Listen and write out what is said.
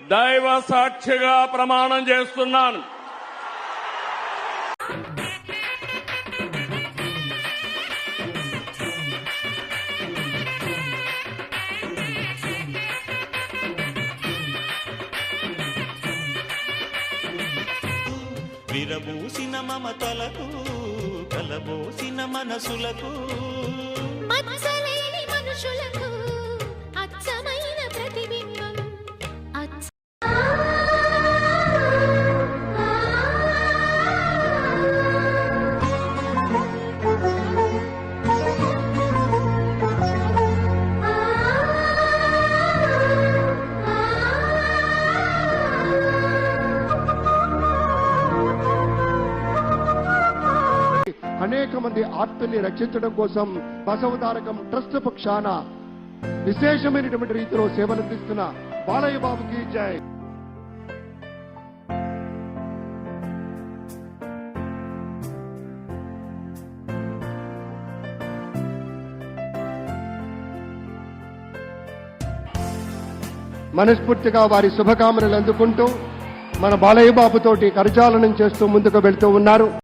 దైవ సాక్షిగా ప్రమాణం చేస్తున్నాను. విరబూసిన మమతలకు కలబోసిన మనసులకు. మనుషులకు అనేక మంది ఆత్మల్ని రక్షించడం కోసం బసవతారకం ట్రస్ట్ పక్షాన విశేషమైనటువంటి రీతిలో సేవలందిస్తున్న బాలయ్య బాబుకి జై. మనస్ఫూర్తిగా వారి శుభకామనలు అందుకుంటూ మన బాలయ్య బాబుతోటి కరచాలనం చేస్తూ ముందుకు వెళ్తూ ఉన్నారు.